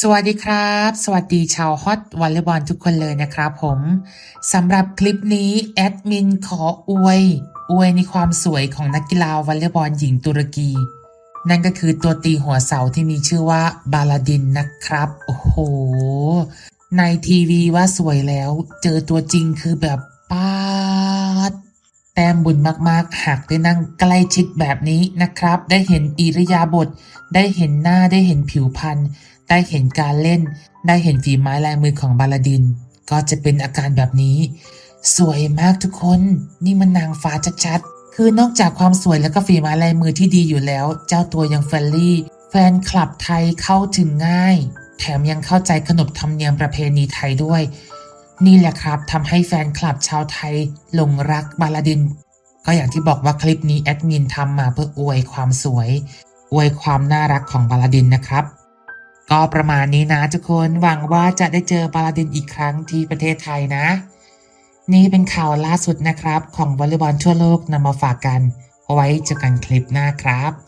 สวัสดีครับ สวัสดีชาวฮอตวอลเลย์บอลทุกคนเลยนะครับผมสำหรับคลิปนี้แอดมินขออวยอวยในความสวยของนักกีฬาวอลเลย์บอลหญิงตุรกี นั่นก็คือตัวตีหัวเสาที่มีชื่อว่าบาลาดินนะครับ โอ้โห ในทีวีว่าสวยแล้ว เจอตัวจริงคือแบบป๊า บุญมากๆ หากได้นั่งใกล้ชิดแบบนี้นะครับ ได้เห็นอิริยาบถได้เห็นหน้าได้เห็นผิวพรรณได้เห็นการเล่น ได้เห็นฝีไม้ลายมือของบาลาดิน ก็จะเป็นอาการแบบนี้ สวยมากทุกคน นี่มันนางฟ้าชัดๆ คือนอกจากความสวยแล้วก็ฝีไม้ลายมือที่ดีอยู่แล้ว เจ้าตัวยังเฟรนลี่ แฟนคลับไทยเข้าถึงง่าย แถมยังเข้าใจขนบธรรมเนียมประเพณีไทยด้วยนี่แหละครับทำให้แฟนคลับชาวไทยหลงรักบาลาดิน ก็อย่างที่บอกว่าคลิปนี้แอดมินทำมาเพื่ออวยความสวย อวยความน่ารักของบาลาดินนะครับ ก็ประมาณนี้นะทุกคนหวังว่าจะได้เจอบาลาดินอีกครั้งที่ประเทศไทยนะ นี่เป็นข่าวล่าสุดนะครับ ของวอลเลย์บอลทั่วโลกนำมาฝากกัน เอาไว้เจอกันคลิปหน้าครับ